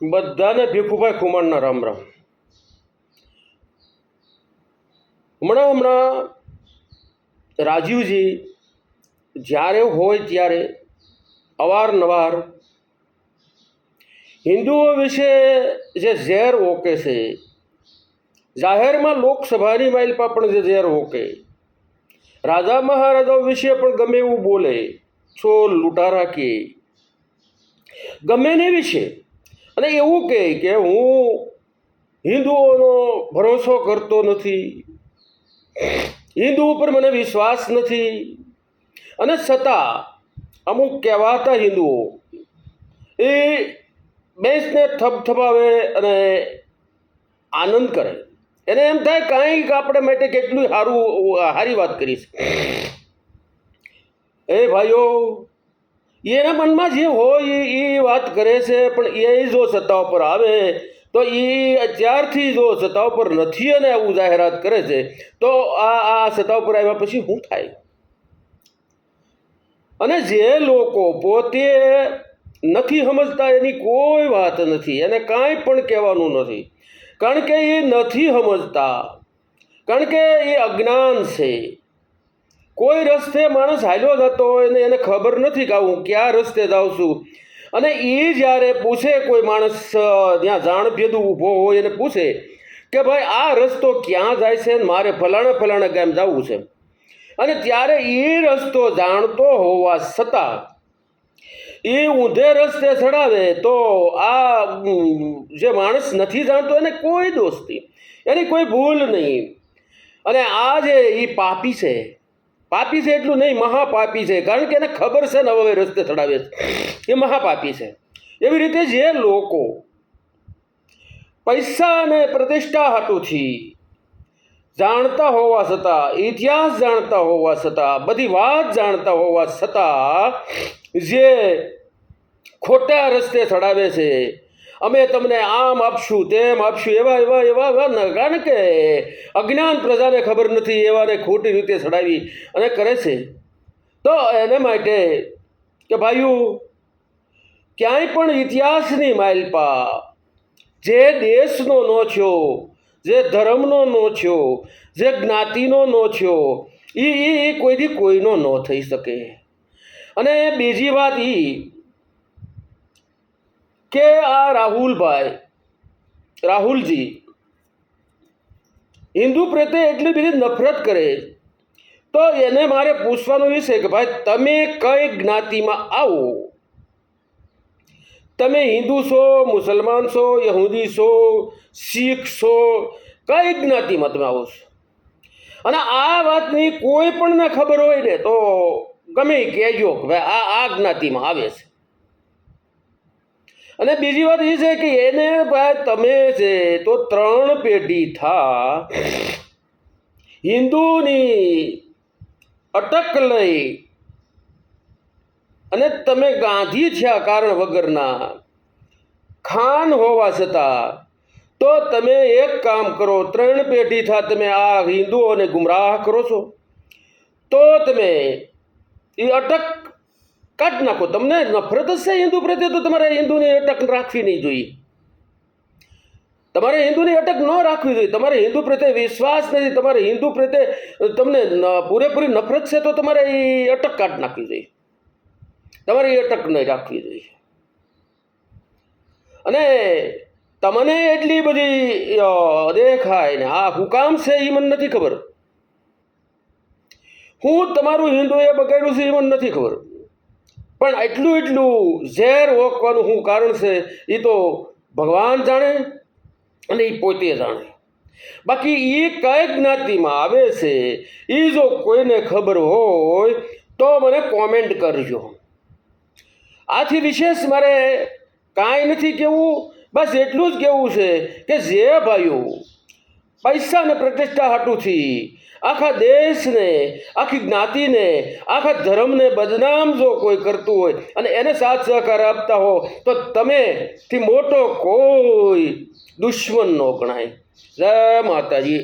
બધાને ભીખુભાઈ ખુમાણના રામ રામ. હમણાં હમણાં રાજીવજી જ્યારે હોય ત્યારે અવારનવાર હિન્દુઓ વિશે જે ઝેર ઓકે છે, જાહેરમાં લોકસભાની માઇલમાં પણ જે ઝેર ઓકે રાજા મહારાજાઓ વિશે પણ ગમે એવું બોલે છો લૂંટારા કે ગમે ને વિશે અને એવું કહે કે હું હિન્દુઓનો ભરોસો કરતો નથી. હિન્દુ ઉપર મને વિશ્વાસ નથી. અને છતાં અમુક કહેવાતા હિન્દુઓ એ બેસને થપથપાવે અને આનંદ કરે. એને એમ થાય કાંઈક આપણે માટે કેટલું સારું સારી વાત કરીશ. એ ભાઈઓ એના મનમાં જે હોય એ એ વાત કરે છે, પણ એ જો સત્તા ઉપર આવે, તો એ અત્યારથી જો સત્તા ઉપર નથી અને આવું જાહેરાત કરે છે, તો આ આ સત્તા ઉપર આવ્યા પછી શું થાય? અને જે લોકો પોતે નથી સમજતા એની કોઈ વાત નથી, એને કાંઈ પણ કહેવાનું નથી. કારણ કે એ નથી સમજતા, કારણ કે એ અજ્ઞાન છે. કોઈ રસ્તે માણસ હાલ્યો જતો હોય ને એને ખબર નથી કે હું ક્યાં રસ્તે જાઉં છું. અને એ જ્યારે પૂછે કોઈ માણસ ત્યાં જાણ ભેદું ઊભો હોય એને પૂછે કે ભાઈ, આ રસ્તો ક્યાં જાય છે ને મારે ફલાણા ફલાણા ગામ જવું છે. અને ત્યારે એ રસ્તો જાણતો હોવા છતાં એ ઊંધે રસ્તે ચડાવે તો આ જે માણસ નથી જાણતો એને કોઈ દોસ્તી, એની કોઈ ભૂલ નહીં. અને આ જે એ પાપી છે પાપી છે એટલું નહીં, મહાપાપી છે. કારણ કે એને ખબર છે ને હવે રસ્તે ચડાવે છે. એ મહાપાપી છે. એવી રીતે જે લોકો પૈસા અને પ્રતિષ્ઠા હાટુથી જાણતા હોવા છતાં, ઇતિહાસ જાણતા હોવા છતાં, બધી વાત જાણતા હોવા છતાં, જે ખોટા રસ્તે ચડાવે છે અમે તમને આમ આપશું, તેમ આપશું, એવા એવા એવા એવા કારણ કે અજ્ઞાન પ્રજાને ખબર નથી, એવાને ખોટી રીતે ચડાવી અને કરે છે. તો એને માટે કે ભાઈઓ, ક્યાંય પણ ઇતિહાસની માઇલપા જે દેશનો નો થયો જે ધર્મનો નો થયો જે જ્ઞાતિનો નો થયો એ એ એ કોઈથી કોઈનો ન થઈ શકે. અને બીજી વાત એ કે આ રાહુલભાઈ, રાહુલજી, હિન્દુ પ્રત્યે એટલી બધી નફરત કરે તો એને મારે પૂછવાનું એ છે કે ભાઈ, તમે કઈ જ્ઞાતિમાં આવો? તમે હિન્દુ છો, મુસલમાન છો, યહૂદી છો, શીખ છો, કઈ જ્ઞાતિમાં તમે આવો છો? અને આ વાતની કોઈ પણને ખબર હોય ને તો ગમે કહેજો કે ભાઈ આ આ જ્ઞાતિમાં આવે છે. અને બીજી વાત એ છે કે એને ભાઈ તમે છે તો ત્રણ પેઢી થા, હિન્દુની અટક લઈ અને તમે ગાંધી થયા કારણ વગરના, ખાન હોવા છતાં, તો તમે એક કામ કરો, ત્રણ પેઢી થા તમે આ હિન્દુઓને ગુમરાહ કરો છો. તો તમે એ અટક કાઢી નાખો. તમને નફરત જ છે હિન્દુ પ્રત્યે તો તમારે હિન્દુની અટક રાખવી નહીં જોઈએ. તમારે હિન્દુની અટક ન રાખવી જોઈએ. તમારે હિન્દુ પ્રત્યે વિશ્વાસ નથી. તમારે હિન્દુ પ્રત્યે તમને પૂરેપૂરી નફરત છે તો તમારે એ અટક કાઢ નાખવી જોઈએ. તમારે એ અટક નહીં રાખવી જોઈએ. અને તમને એટલી બધી દેખાય ને આ હું કામ છે એ મને નથી ખબર. હું તમારું હિન્દુ એ બગાડ્યું છે એ મને નથી ખબર. પણ એટલું એટલું ઝેર ઓકવાનું શું કારણ છે એ તો ભગવાન જાણે અને એ પોતે જાણે. બાકી એ કઈ જ્ઞાતિમાં આવે છે એ જો કોઈને ખબર હોય તો મને કોમેન્ટ કરજો. આથી વિશેષ મારે કાંઈ નથી કહેવું બસ એટલું જ કહેવું છે કે જે ભાઈઓ પૈસા અને પ્રતિષ્ઠા હાટુથી આખા દેશને, આખી જ્ઞાતિને, આખા ધર્મને બદનામ જો કોઈ કરતું હોય અને એને સાથ સહકાર આપતા હો, તો તમે થી મોટો કોઈ દુશ્મન ન ગણાય. જય માતાજી.